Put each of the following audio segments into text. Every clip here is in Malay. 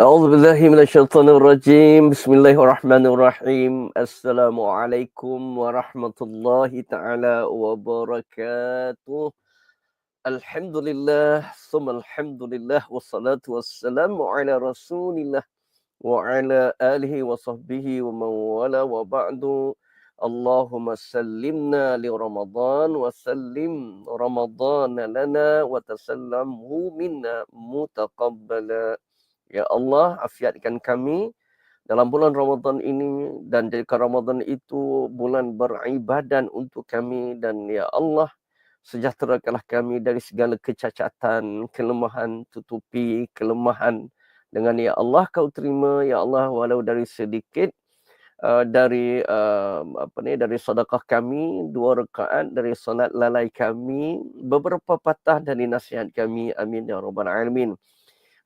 أعوذ بالله من الشيطان الرجيم. بسم الله الرحمن الرحيم. السلام عليكم ورحمة الله تعالى وبركاته. الحمد لله ثم الحمد لله والصلاة والسلام على رسول الله وعلى آله وصحبه ومن والاه وبعد. اللهم سلمنا لرمضان وسلم رمضان لنا وتسلمه منا متقبلا. Ya Allah, afiatkan kami dalam bulan Ramadan ini dan jadikan Ramadan itu bulan beribadan untuk kami dan ya Allah, sejahterakanlah kami dari segala kecacatan, kelemahan, tutupi kelemahan. Dengan ya Allah kau terima ya Allah walau dari sedikit uh, dari uh, apa ni dari sedekah kami dua rakaat dari solat lalai kami beberapa patah dari nasihat kami. Amin ya rabbal alamin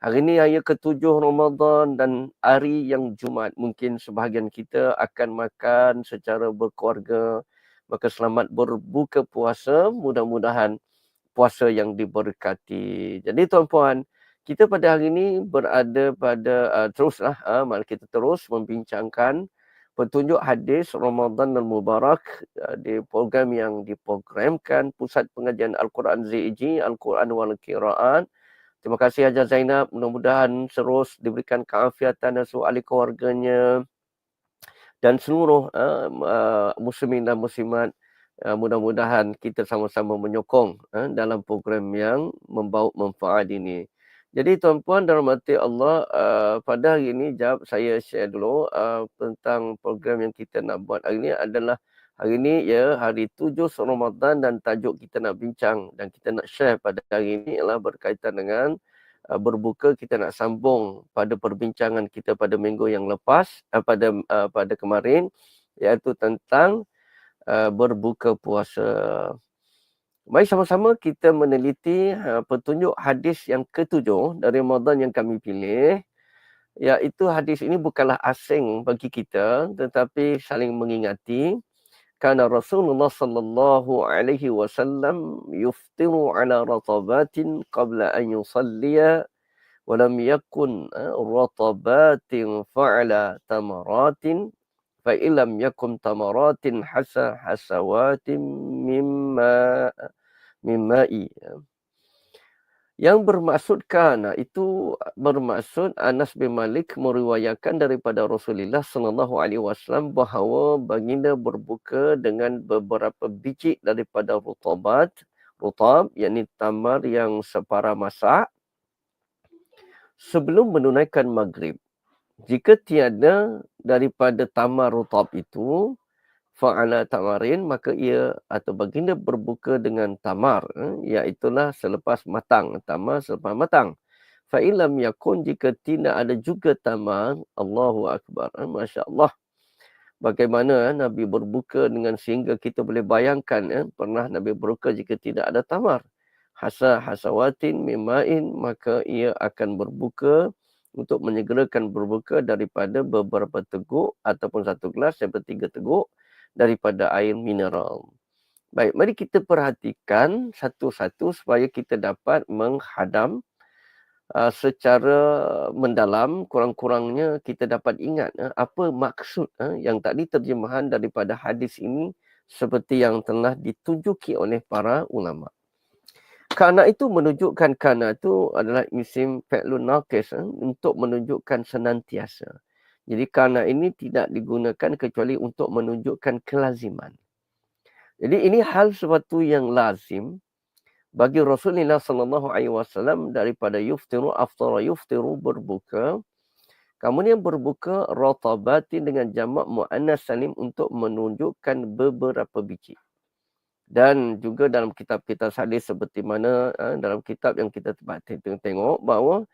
Hari ini hari ketujuh Ramadan dan hari yang Jumat. Mungkin sebahagian kita akan makan secara berkeluarga. Maka selamat berbuka puasa. Mudah-mudahan puasa yang diberkati. Jadi tuan-puan, kita pada hari ini berada pada uh, teruslah. Uh, mari kita terus membincangkan petunjuk hadis Ramadan dan Mubarak uh, di program yang diprogramkan Pusat Pengajian Al-Quran ZIG, Al-Quran wal Qiraan Terima kasih Hajar Zainab. Mudah-mudahan terus diberikan keafiatan dan seluruh ahli keluarganya dan seluruh uh, uh, muslimin dan muslimat. Uh, mudah-mudahan kita sama-sama menyokong uh, dalam program yang membawa manfaat ini. Jadi tuan-puan dan rahmati Allah, uh, pada hari ini jawab saya share dulu uh, tentang program yang kita nak buat hari ini adalah Hari ini ya hari tujuh Ramadan dan tajuk kita nak bincang dan kita nak share pada hari ini ialah berkaitan dengan uh, berbuka kita nak sambung pada perbincangan kita pada minggu yang lepas uh, pada uh, pada kemarin iaitu tentang uh, berbuka puasa. Mari sama-sama kita meneliti uh, petunjuk hadis yang ketujuh dari Ramadan yang kami pilih. Iaitu hadis ini bukanlah asing bagi kita tetapi saling mengingati كان رسول الله صلى الله عليه وسلم يفطر على رطبات قبل أن يصلي ولم يكن رطبات فعل تمرات فإن لم يكن تمرات حسى حسوات مما من ماء. Yang bermaksud kana itu bermaksud Anas bin Malik meriwayatkan daripada Rasulullah sallallahu alaihi wasallam bahawa baginda berbuka dengan beberapa biji daripada rutabat, rutab yakni tamar yang separa masak sebelum menunaikan maghrib. Jika tiada daripada tamar rutab itu, fa'ala tamarin maka ia atau baginda berbuka dengan tamar eh, iaitulah selepas matang tamar selepas matang. Fa illam yakun jika tidak ada juga tamar Allahu akbar eh, masya-Allah. Bagaimana eh, nabi berbuka dengan sehingga kita boleh bayangkan eh, pernah nabi berbuka jika tidak ada tamar. Hasa hasawatin mimain maka ia akan berbuka untuk menyegerakan berbuka daripada beberapa teguk ataupun satu gelas daripada tiga teguk daripada air mineral. Baik, mari kita perhatikan satu-satu supaya kita dapat menghadam uh, secara mendalam, kurang-kurangnya kita dapat ingat uh, apa maksud uh, yang tadi terjemahan daripada hadis ini seperti yang telah ditunjuki oleh para ulama. Karena itu menunjukkan karena itu adalah isim fi'lun naqis uh, untuk menunjukkan senantiasa. Jadi karena ini tidak digunakan kecuali untuk menunjukkan kelaziman. Jadi ini hal sesuatu yang lazim bagi Rasulullah sallallahu alaihi wasallam daripada yuftiru aftara yuftiru berbuka kemudian berbuka ratabatin dengan jamak muannas salim untuk menunjukkan beberapa biji. Dan juga dalam kitab-kitab hadis seperti mana eh, dalam kitab yang kita tengok bahawa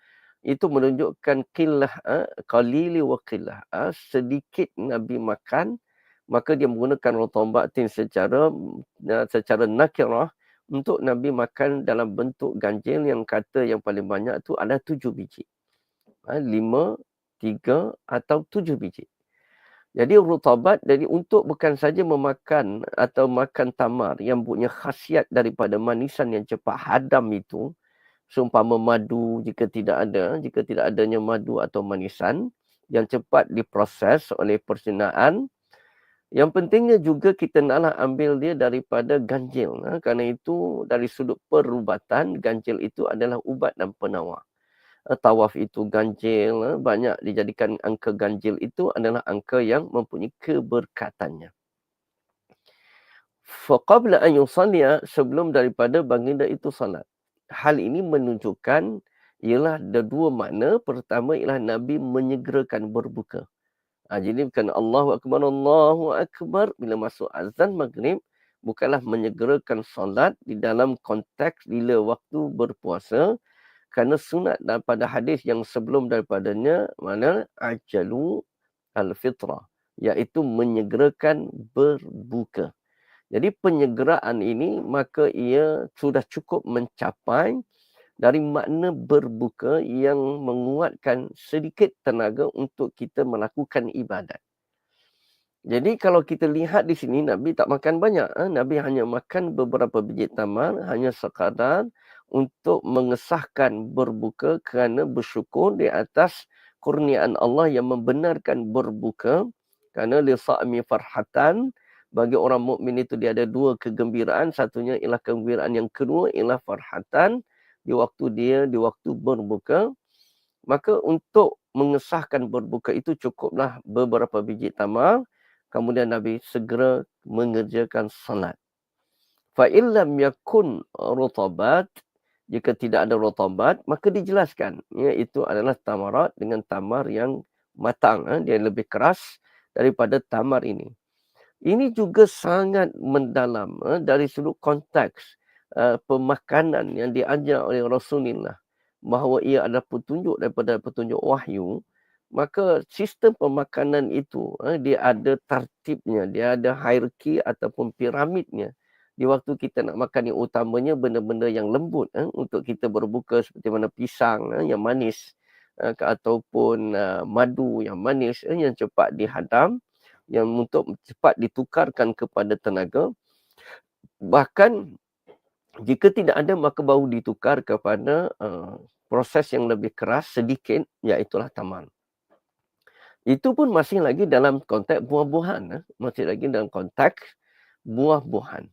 itu menunjukkan qillah ha, qalili wa qillah ha, sedikit nabi makan maka dia menggunakan rotombatin secara ya, secara nakirah untuk nabi makan dalam bentuk ganjil yang kata yang paling banyak tu ada tujuh biji. Ha, lima tiga atau tujuh biji. Jadi rutabat jadi untuk bukan saja memakan atau makan tamar yang punya khasiat daripada manisan yang cepat hadam itu seumpama madu jika tidak ada, jika tidak adanya madu atau manisan yang cepat diproses oleh persinaan. Yang pentingnya juga kita naklah ambil dia daripada ganjil. Ha? Kerana itu dari sudut perubatan, ganjil itu adalah ubat dan penawar. Ha? Tawaf itu ganjil, ha? banyak dijadikan angka ganjil itu adalah angka yang mempunyai keberkatannya. Faqabla an yusalliya sebelum daripada baginda itu salat. Hal ini menunjukkan ialah ada dua makna. Pertama ialah Nabi menyegerakan berbuka. Ha, jadi bukan Allahu Akbar, Allahu Akbar. Bila masuk azan maghrib, bukanlah menyegerakan solat di dalam konteks bila waktu berpuasa. Kerana sunat daripada hadis yang sebelum daripadanya, mana ajalu al-fitrah. Iaitu menyegerakan berbuka. Jadi penyegeraan ini, maka ia sudah cukup mencapai dari makna berbuka yang menguatkan sedikit tenaga untuk kita melakukan ibadat. Jadi kalau kita lihat di sini Nabi tak makan banyak. Ha? Nabi hanya makan beberapa biji tamar hanya sekadar untuk mengesahkan berbuka kerana bersyukur di atas kurniaan Allah yang membenarkan berbuka kerana li sa'mi farhatan bagi orang mukmin itu dia ada dua kegembiraan. Satunya ialah kegembiraan yang kedua ialah farhatan. Di waktu dia di waktu berbuka. Maka untuk mengesahkan berbuka itu cukuplah beberapa biji tamar. Kemudian nabi segera mengerjakan salat. Fa illam yakun rutabat jika tidak ada rutabat maka dijelaskan iaitu adalah tamarat dengan tamar yang matang eh, dia lebih keras daripada tamar ini ini juga sangat mendalam eh, dari sudut konteks uh, pemakanan yang diajar oleh Rasulullah bahawa ia adalah petunjuk daripada petunjuk wahyu maka sistem pemakanan itu uh, dia ada tartibnya dia ada hierarki ataupun piramidnya. Di waktu kita nak makan yang utamanya benda-benda yang lembut uh, untuk kita berbuka seperti mana pisang uh, yang manis uh, ataupun uh, madu yang manis uh, yang cepat dihadam yang untuk cepat ditukarkan kepada tenaga bahkan jika tidak ada maka baru ditukar kepada uh, proses yang lebih keras sedikit iaitulah taman. Itu pun masih lagi dalam konteks buah-buahan. Eh? Masih lagi dalam konteks buah-buahan.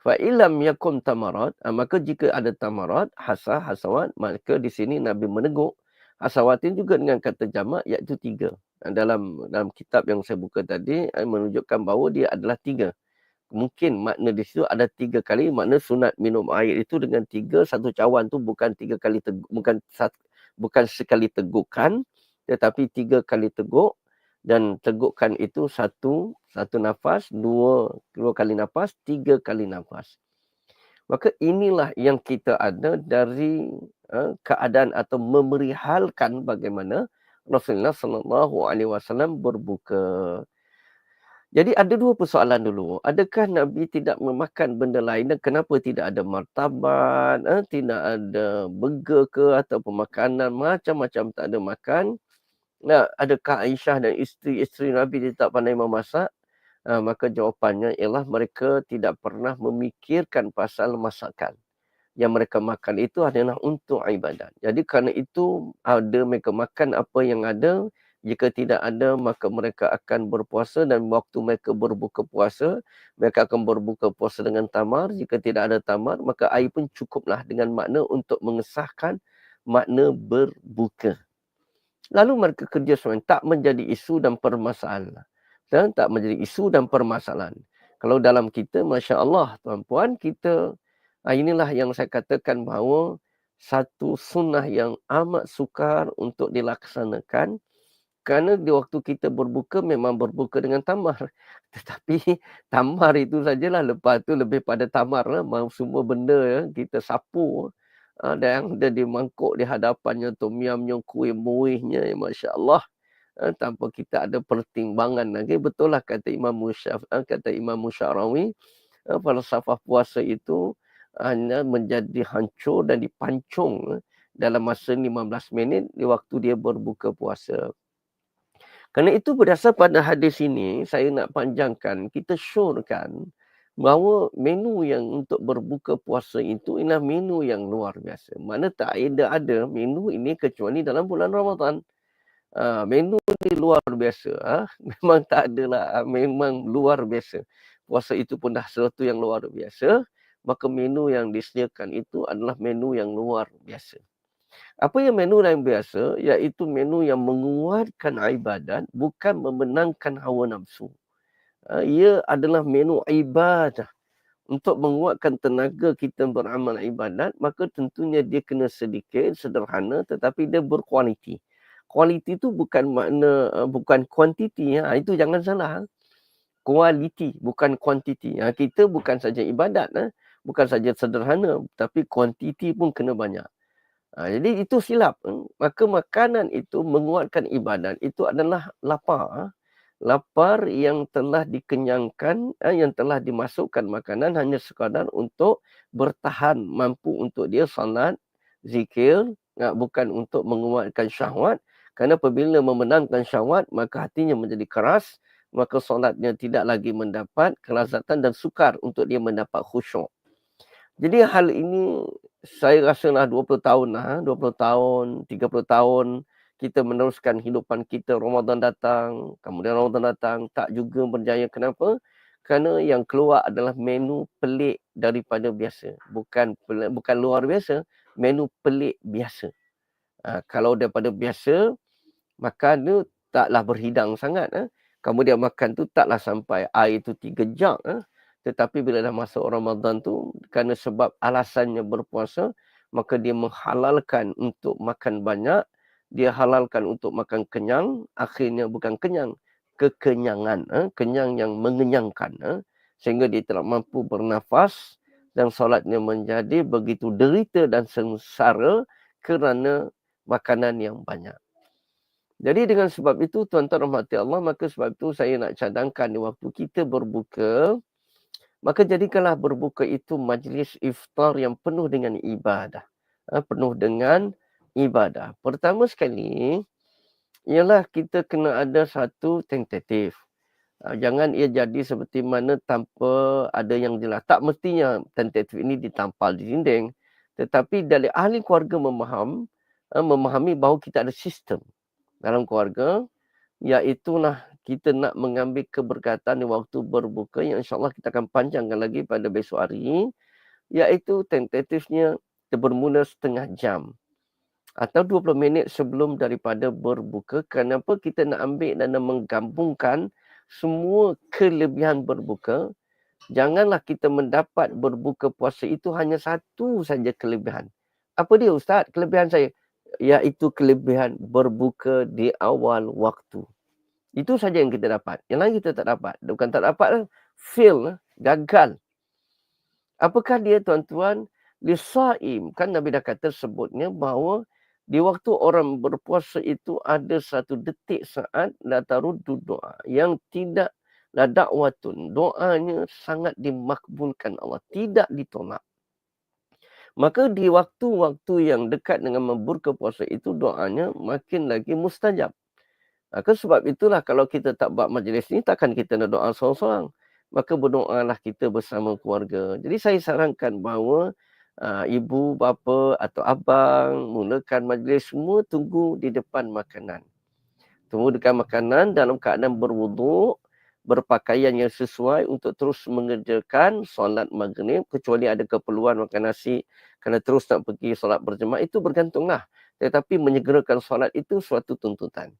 Fa ilam yakun tamarat, uh, maka jika ada tamarat, hasah, hasawat, maka di sini Nabi menegur hasawat ini juga dengan kata jamak iaitu tiga. Dalam dalam kitab yang saya buka tadi eh, menunjukkan bahawa dia adalah tiga. Mungkin makna di situ ada tiga kali makna sunat minum air itu dengan tiga satu cawan tu bukan tiga kali teguk, bukan satu, bukan sekali tegukan tetapi tiga kali teguk dan tegukkan itu satu satu nafas dua dua kali nafas tiga kali nafas. Maka inilah yang kita ada dari uh, keadaan atau memerihalkan bagaimana Rasulullah sallallahu alaihi wasallam berbuka jadi ada dua persoalan dulu. Adakah Nabi tidak memakan benda lain dan kenapa tidak ada martabat, eh, tidak ada burger ke atau pemakanan macam-macam tak ada makan. Nah, adakah Aisyah dan isteri-isteri Nabi tidak pandai memasak? Uh, maka jawapannya ialah mereka tidak pernah memikirkan pasal masakan. Yang mereka makan itu adalah untuk ibadat. Jadi kerana itu ada mereka makan apa yang ada jika tidak ada maka mereka akan berpuasa dan waktu mereka berbuka puasa mereka akan berbuka puasa dengan tamar. Jika tidak ada tamar maka air pun cukuplah dengan makna untuk mengesahkan makna berbuka. Lalu mereka kerja sama tak menjadi isu dan permasalahan. Dan tak menjadi isu dan permasalahan. Kalau dalam kita masya-Allah tuan-puan kita inilah yang saya katakan bahawa satu sunnah yang amat sukar untuk dilaksanakan kerana di waktu kita berbuka memang berbuka dengan tamar. Tetapi tamar itu sajalah lepas tu lebih pada tamar lah. Semua benda ya, kita sapu. Ada yang ada di mangkuk di hadapannya tom yamnya kuih muihnya ya Masya Allah. Ha, tanpa kita ada pertimbangan lagi. Betul lah kata Imam Musyaf, ha, kata Imam Musyarawi. Ha, falsafah puasa itu hanya menjadi hancur dan dipancung dalam masa 15 minit di waktu dia berbuka puasa. Kerana itu berdasar pada hadis ini, saya nak panjangkan, kita syorkan bahawa menu yang untuk berbuka puasa itu ialah menu yang luar biasa. Mana tak ada ada menu ini kecuali dalam bulan Ramadan. Uh, menu ni luar biasa. Ha? Memang tak adalah. Ha? Memang luar biasa. Puasa itu pun dah sesuatu yang luar biasa. Maka menu yang disediakan itu adalah menu yang luar biasa. Apa yang menu yang biasa? Iaitu menu yang menguatkan ibadat bukan memenangkan hawa nafsu. Ah, ia adalah menu ibadah. Untuk menguatkan tenaga kita beramal ibadat, maka tentunya dia kena sedikit, sederhana tetapi dia berkualiti. Kualiti itu bukan makna, ah, bukan kuantiti. Ha. Itu jangan salah. Kualiti, bukan kuantiti. Ha. Kita bukan saja ibadat. Ha. Bukan saja sederhana, tapi kuantiti pun kena banyak. Ha. Jadi itu silap. Ha. Maka makanan itu menguatkan ibadat, itu adalah lapar. Ha lapar yang telah dikenyangkan, eh, yang telah dimasukkan makanan hanya sekadar untuk bertahan mampu untuk dia salat, zikir, eh, bukan untuk menguatkan syahwat. Kerana apabila memenangkan syahwat, maka hatinya menjadi keras, maka solatnya tidak lagi mendapat kelazatan dan sukar untuk dia mendapat khusyuk. Jadi hal ini saya rasa lah 20 tahun lah, 20 tahun, 30 tahun, kita meneruskan hidupan kita Ramadan datang, kemudian Ramadan datang tak juga berjaya. Kenapa? Kerana yang keluar adalah menu pelik daripada biasa. Bukan bukan luar biasa, menu pelik biasa. Ha, kalau daripada biasa, makan tu taklah berhidang sangat. Ha. Kemudian makan tu taklah sampai air tu tiga jam. Ha. Tetapi bila dah masuk Ramadan tu, kerana sebab alasannya berpuasa, maka dia menghalalkan untuk makan banyak dia halalkan untuk makan kenyang, akhirnya bukan kenyang, kekenyangan, eh? kenyang yang mengenyangkan. Eh? Sehingga dia tidak mampu bernafas dan solatnya menjadi begitu derita dan sengsara kerana makanan yang banyak. Jadi dengan sebab itu tuan-tuan rahmati Allah, maka sebab itu saya nak cadangkan di waktu kita berbuka, maka jadikanlah berbuka itu majlis iftar yang penuh dengan ibadah. Eh? Penuh dengan ibadah. Pertama sekali, ialah kita kena ada satu tentatif. Ah, jangan ia jadi seperti mana tanpa ada yang jelas. Tak mestinya tentatif ini ditampal di dinding. Tetapi dari ahli keluarga memaham, ah, memahami bahawa kita ada sistem dalam keluarga. Iaitulah kita nak mengambil keberkatan di waktu berbuka yang insyaAllah kita akan panjangkan lagi pada besok hari. Iaitu tentatifnya bermula setengah jam atau 20 minit sebelum daripada berbuka. Kenapa kita nak ambil dan menggabungkan semua kelebihan berbuka. Janganlah kita mendapat berbuka puasa itu hanya satu saja kelebihan. Apa dia Ustaz? Kelebihan saya? Iaitu kelebihan berbuka di awal waktu. Itu saja yang kita dapat. Yang lain kita tak dapat. Bukan tak dapat, fail, gagal. Apakah dia tuan-tuan? Lisaim, kan Nabi dah kata sebutnya bahawa di waktu orang berpuasa itu ada satu detik saat la taruddu doa yang tidak la dakwatun doanya sangat dimakbulkan Allah tidak ditolak maka di waktu-waktu yang dekat dengan memburka puasa itu doanya makin lagi mustajab maka sebab itulah kalau kita tak buat majlis ni takkan kita nak doa seorang-seorang maka berdoalah kita bersama keluarga jadi saya sarankan bahawa uh, ibu, bapa atau abang mulakan majlis semua tunggu di depan makanan. Tunggu dekat makanan dalam keadaan berwuduk, berpakaian yang sesuai untuk terus mengerjakan solat maghrib kecuali ada keperluan makan nasi kerana terus nak pergi solat berjemaah itu bergantunglah. Tetapi menyegerakan solat itu suatu tuntutan.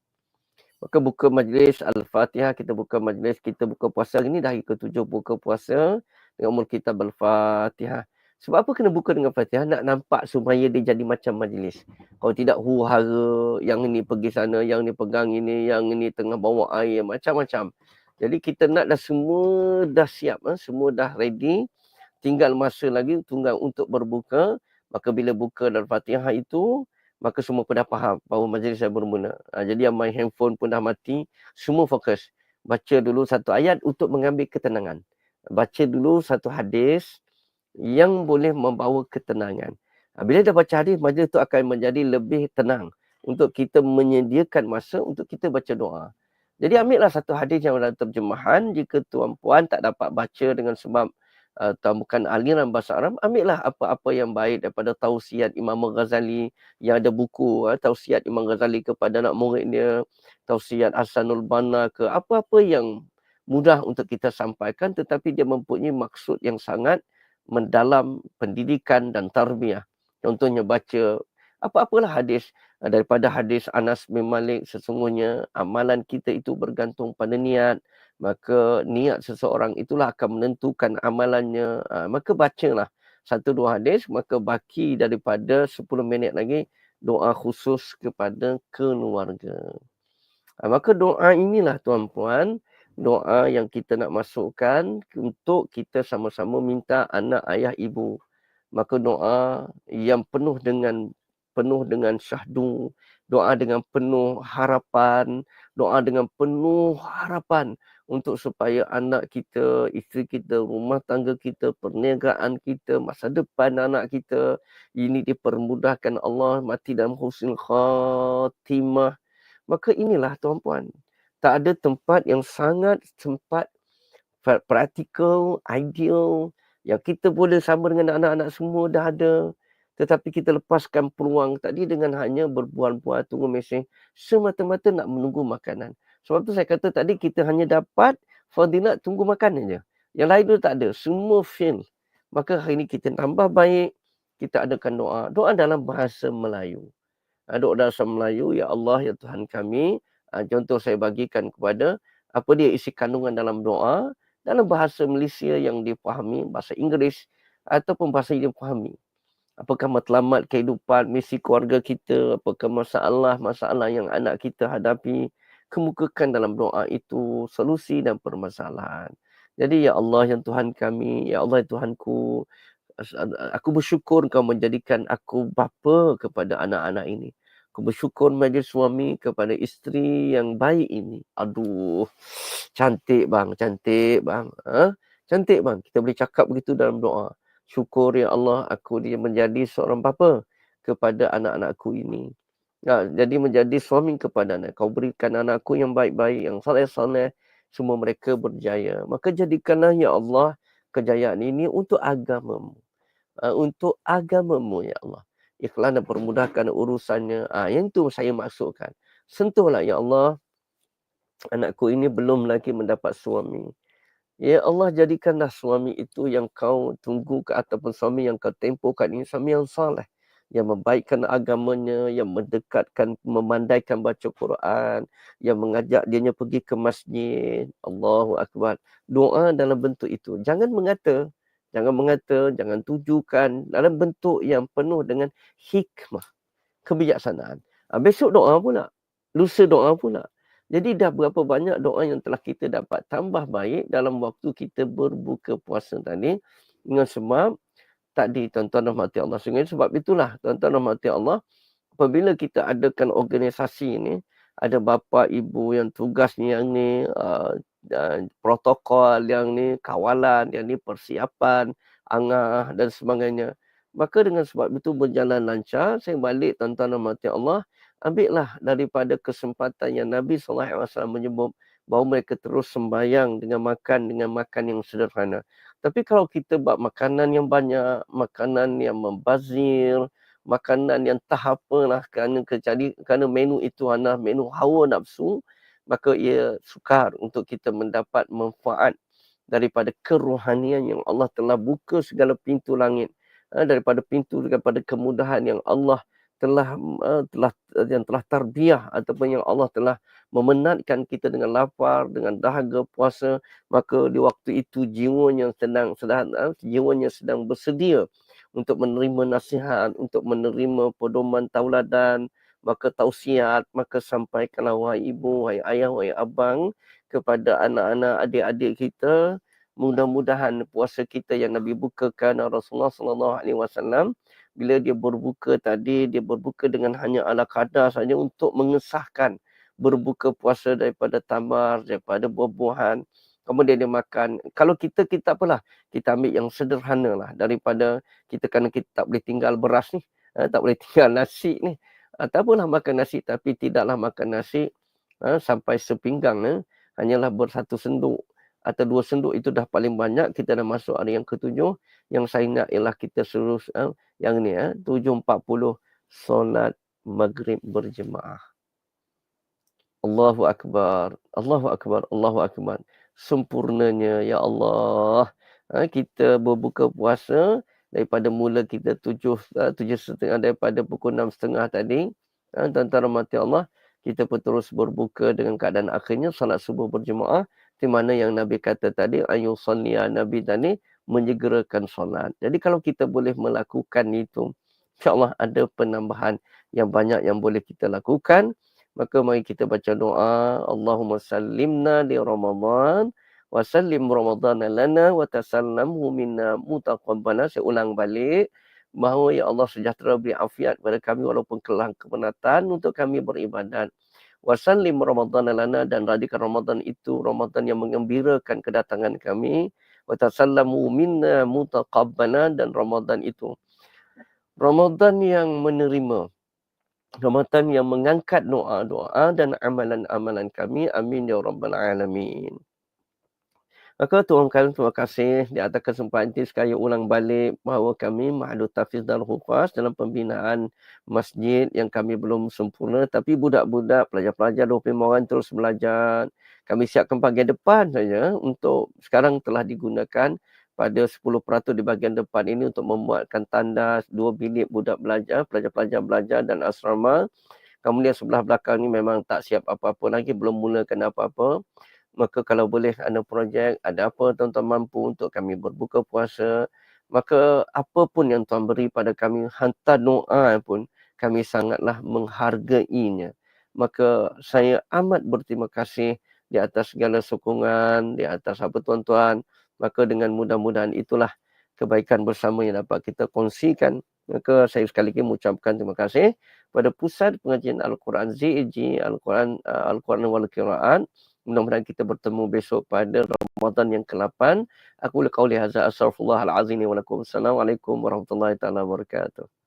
Maka buka majlis Al-Fatihah, kita buka majlis, kita buka puasa. Ini dah ke-7 buka puasa dengan umur kita Al-Fatihah. Sebab apa kena buka dengan Fatihah? Nak nampak supaya dia jadi macam majlis. Kalau tidak huru-hara, yang ini pergi sana, yang ini pegang ini, yang ini tengah bawa air, macam-macam. Jadi kita nak dah semua dah siap, eh? semua dah ready. Tinggal masa lagi tunggal untuk berbuka. Maka bila buka dalam Fatihah itu, maka semua pun dah faham bahawa majlis saya bermula. Ha, jadi yang main handphone pun dah mati, semua fokus. Baca dulu satu ayat untuk mengambil ketenangan. Baca dulu satu hadis, yang boleh membawa ketenangan. Ha, bila dah baca hadis, majlis itu akan menjadi lebih tenang untuk kita menyediakan masa untuk kita baca doa. Jadi ambillah satu hadis yang dalam terjemahan jika tuan puan tak dapat baca dengan sebab atau bukan aliran bahasa Arab, ambillah apa-apa yang baik daripada tausiat Imam Ghazali yang ada buku uh, tausiat Imam Ghazali kepada anak murid dia, tausiat Hasanul Banna ke apa-apa yang mudah untuk kita sampaikan tetapi dia mempunyai maksud yang sangat mendalam pendidikan dan tarbiyah. Contohnya baca apa-apalah hadis uh, daripada hadis Anas bin Malik sesungguhnya amalan kita itu bergantung pada niat maka niat seseorang itulah akan menentukan amalannya. Ha, maka bacalah satu dua hadis, maka baki daripada 10 minit lagi doa khusus kepada keluarga. Ha, maka doa inilah tuan-puan, doa yang kita nak masukkan untuk kita sama-sama minta anak ayah ibu. Maka doa yang penuh dengan penuh dengan syahdu, doa dengan penuh harapan, doa dengan penuh harapan untuk supaya anak kita, isteri kita, rumah tangga kita, perniagaan kita, masa depan anak kita ini dipermudahkan Allah mati dalam husnul khatimah. Maka inilah tuan-puan. Tak ada tempat yang sangat tempat praktikal, ideal yang kita boleh sama dengan anak-anak semua dah ada. Tetapi kita lepaskan peluang tadi dengan hanya berbual-bual tunggu mesej semata-mata nak menunggu makanan. Sebab tu saya kata tadi kita hanya dapat fadilat tunggu makan aja. Yang lain tu tak ada. Semua fail. Maka hari ini kita tambah baik. Kita adakan doa. Doa dalam bahasa Melayu. Ha, doa dalam bahasa Melayu. Ya Allah, ya Tuhan kami. Ha, contoh saya bagikan kepada apa dia isi kandungan dalam doa. Dalam bahasa Malaysia yang dipahami. Bahasa Inggeris. Ataupun bahasa yang dipahami. Apakah matlamat kehidupan, misi keluarga kita. Apakah masalah-masalah yang anak kita hadapi kemukakan dalam doa itu solusi dan permasalahan. Jadi ya Allah yang Tuhan kami, ya Allah yang Tuhanku, aku bersyukur kau menjadikan aku bapa kepada anak-anak ini. Aku bersyukur menjadi suami kepada isteri yang baik ini. Aduh, cantik bang, cantik bang. Ha? Cantik bang, kita boleh cakap begitu dalam doa. Syukur ya Allah aku dia menjadi seorang bapa kepada anak-anakku ini. Ya, jadi menjadi suami kepada anak. Kau berikan anakku yang baik-baik, yang saleh-saleh. Semua mereka berjaya. Maka jadikanlah ya Allah kejayaan ini untuk agamamu. Uh, untuk agamamu ya Allah. Ikhlas dan permudahkan urusannya. Uh, yang itu saya maksudkan. Sentuhlah ya Allah. Anakku ini belum lagi mendapat suami. Ya Allah jadikanlah suami itu yang kau tunggu ke ataupun suami yang kau tempohkan ini suami yang saleh yang membaikkan agamanya, yang mendekatkan, memandaikan baca Quran, yang mengajak dia pergi ke masjid. Allahu Akbar. Doa dalam bentuk itu. Jangan mengata, jangan mengata, jangan tujukan dalam bentuk yang penuh dengan hikmah, kebijaksanaan. Ha, besok doa pula. Lusa doa pula. Jadi dah berapa banyak doa yang telah kita dapat tambah baik dalam waktu kita berbuka puasa tadi. Dengan sebab tadi tuan-tuan rahmati Allah. Sehingga sebab itulah tuan-tuan rahmati Allah apabila kita adakan organisasi ini ada bapa ibu yang tugasnya yang ni uh, dan protokol yang ni kawalan yang ni persiapan angah dan sebagainya maka dengan sebab itu berjalan lancar saya balik tuan-tuan rahmati Allah ambillah daripada kesempatan yang Nabi SAW menyebut bahawa mereka terus sembayang dengan makan dengan makan yang sederhana tapi kalau kita buat makanan yang banyak, makanan yang membazir, makanan yang tak apalah kerana kejadi kerana menu itu adalah menu hawa nafsu, maka ia sukar untuk kita mendapat manfaat daripada kerohanian yang Allah telah buka segala pintu langit ha, daripada pintu daripada kemudahan yang Allah telah uh, telah yang telah tarbiyah ataupun yang Allah telah memenatkan kita dengan lapar dengan dahaga puasa maka di waktu itu jiwanya sedang sedang uh, jiwanya sedang bersedia untuk menerima nasihat untuk menerima pedoman tauladan maka tausiat maka sampaikanlah wahai ibu wahai ayah wahai abang kepada anak-anak adik-adik kita. Mudah-mudahan puasa kita yang Nabi bukakan Rasulullah sallallahu alaihi wasallam bila dia berbuka tadi dia berbuka dengan hanya ala kadar saja untuk mengesahkan berbuka puasa daripada tamar daripada buah-buahan. Kemudian dia makan. Kalau kita kita apalah kita ambil yang sederhana lah daripada kita kerana kita tak boleh tinggal beras ni ha, tak boleh tinggal nasi ni. Ataupun makan nasi tapi tidaklah makan nasi ha, sampai sepinggang ni hanyalah bersatu senduk atau dua senduk itu dah paling banyak kita dah masuk hari yang ketujuh yang saya ingat ialah kita seluruh uh, yang ni eh, 7.40 solat maghrib berjemaah. Allahu Akbar Allahu Akbar Allahu Akbar. Sempurnanya ya Allah. Ha, kita berbuka puasa daripada mula kita tujuh uh, tujuh setengah daripada pukul enam setengah tadi ha, tuan-tuan rahmati Allah kita pun terus berbuka dengan keadaan akhirnya salat subuh berjemaah di mana yang Nabi kata tadi ayu Nabi tadi menyegerakan solat. Jadi kalau kita boleh melakukan itu insya-Allah ada penambahan yang banyak yang boleh kita lakukan. Maka mari kita baca doa Allahumma sallimna di Ramadan wa sallim Ramadan lana wa tasallamhu minna mutaqabbala. Saya ulang balik bahawa ya Allah sejahtera beri afiat kepada kami walaupun kelang kepenatan untuk kami beribadat. Wasallim Ramadan lana dan radikan Ramadan itu Ramadan yang mengembirakan kedatangan kami. Watasallamu minna mutaqabbala dan Ramadan itu. Ramadan yang menerima. Ramadan yang mengangkat doa-doa dan amalan-amalan kami. Amin ya Rabbal Alamin. Maka tuan kalian terima kasih di atas kesempatan ini sekali ulang balik bahawa kami Mahadud Tafiz dan Hufaz dalam pembinaan masjid yang kami belum sempurna tapi budak-budak pelajar-pelajar 25 orang terus belajar. Kami siapkan bahagian depan saja untuk sekarang telah digunakan pada 10% di bahagian depan ini untuk membuatkan tandas dua bilik budak belajar, pelajar-pelajar belajar dan asrama. Kemudian sebelah belakang ni memang tak siap apa-apa lagi, belum mulakan apa-apa maka kalau boleh ada projek, ada apa tuan-tuan mampu untuk kami berbuka puasa, maka apa pun yang tuan beri pada kami, hantar doa pun kami sangatlah menghargainya. Maka saya amat berterima kasih di atas segala sokongan, di atas apa tuan-tuan. Maka dengan mudah-mudahan itulah kebaikan bersama yang dapat kita kongsikan. Maka saya sekali lagi mengucapkan terima kasih pada Pusat Pengajian Al-Quran ZEG, Al-Quran uh, Al-Quran Wal Qiraan Mudah-mudahan kita bertemu besok pada Ramadan yang ke-8. Aku boleh kau lihat. Astaghfirullahalazim. Assalamualaikum warahmatullahi wabarakatuh.